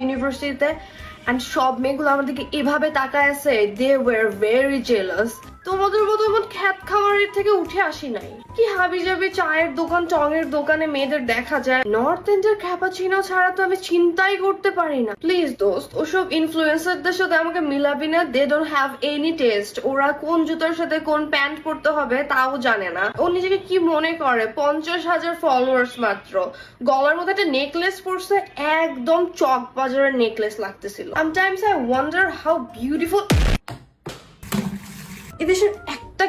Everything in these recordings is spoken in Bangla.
ইউনিভার্সিটিতে অ্যান্ড সব মেয়েগুলো আমাদেরকে এভাবে তাকায় আছে দে ওয়ার ভেরি জেলাস তোমাদের মতো এমন খ্যাত খাবারের থেকে উঠে আসি নাই। কি হাবি যাবি চায়ের দোকান, টঙের দোকানে মেয়েদের দেখা যায়। নর্থ ইন্ডিয়ার খ্যাপাচিনো ছাড়া তো আমি চিন্তাই করতে পারি না। প্লিজ দোস্ত, ওসব ইনফ্লুয়েন্সারদের সাথে আমাকে মিলাবি না। They don't have any taste ওরা কোন জুতার সাথে কোন প্যান্ট পরতে হবে তাও জানে না। ও নিজেকে কি মনে করে? পঞ্চাশ হাজার ফলোয়ার্স মাত্র। গলার মধ্যে একটা নেকলেস পরছে, একদম চক বাজারের নেকলেস লাগতেছিল। Sometimes I wonder how beautiful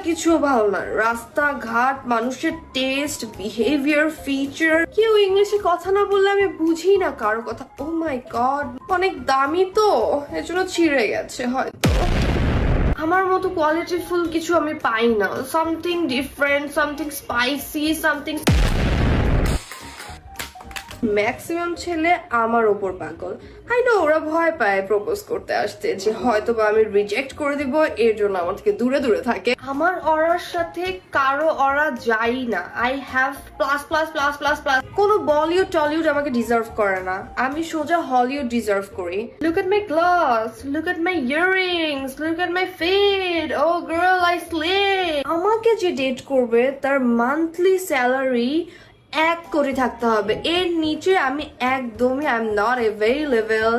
কিছুও ভালো না। রাস্তাঘাট, মানুষের টেস্ট বিহেভিয়ার ফিচার কেউ ইংলিশে কথা না বললে আমি বুঝি না কারও কথা। ও মাই গড অনেক দামি তো। এজন্য ছিঁড়ে গেছে হয়তো। আমার মতো কোয়ালিটিফুল কিছু আমি পাই না। Something different something spicy something maximum ছেলে আমার ওপর পাগল। আই নো ওরা ভয় পায় প্রপোজ করতে আসতে যে হয়তো বা আমি রিজেক্ট করে দিব এর জন্য আমার থেকে দূরে দূরে থাকে। আমার অরার সাথে কারও অরা যাই না। I have plus plus plus plus plus কোনো বলিউড টলিউড আমাকে ডিজার্ভ করে না। আমি সোজা হলিউড ডিজার্ভ করি। Look at my glass look at my earrings look at my fit oh girl I slay আমাকে যে ডেট করবে তার মান্থলি স্যালারি এক করে থাকতে হবে। এর নিচে আমি একদমই আই এম নট এভেলেবেল